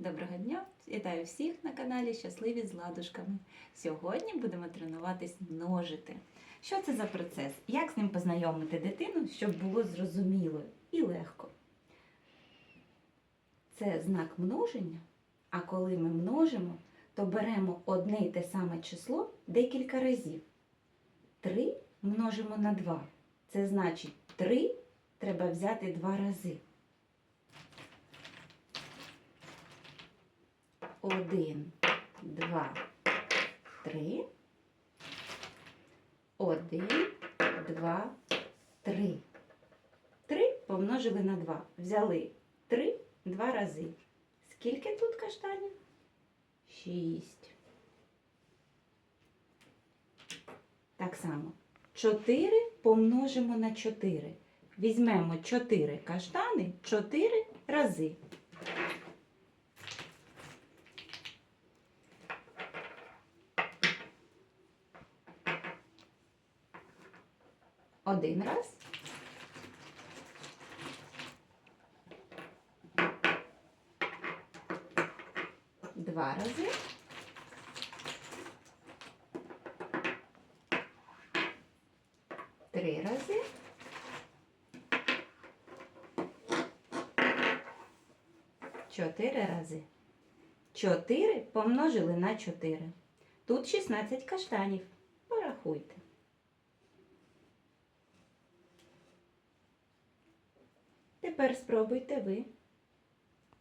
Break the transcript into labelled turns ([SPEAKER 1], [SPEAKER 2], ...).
[SPEAKER 1] Доброго дня! Вітаю всіх на каналі Щасливі з ладушками. Сьогодні будемо тренуватись множити. Що це за процес? Як з ним познайомити дитину, щоб було зрозуміло і легко? Це знак множення, а коли ми множимо, то беремо одне й те саме число декілька разів. 3 множимо на 2. Це значить 3 треба взяти два рази. Один, два, три. Один, два, три. Три помножили на два. Взяли три два рази. Скільки тут каштанів? Шість. Так само. Чотири помножимо на чотири. Візьмемо чотири каштани чотири рази. Один раз. Два рази. Три рази. Чотири рази. Чотири помножили на чотири. Тут 16 каштанів. Порахуйте. Тепер спробуйте ви.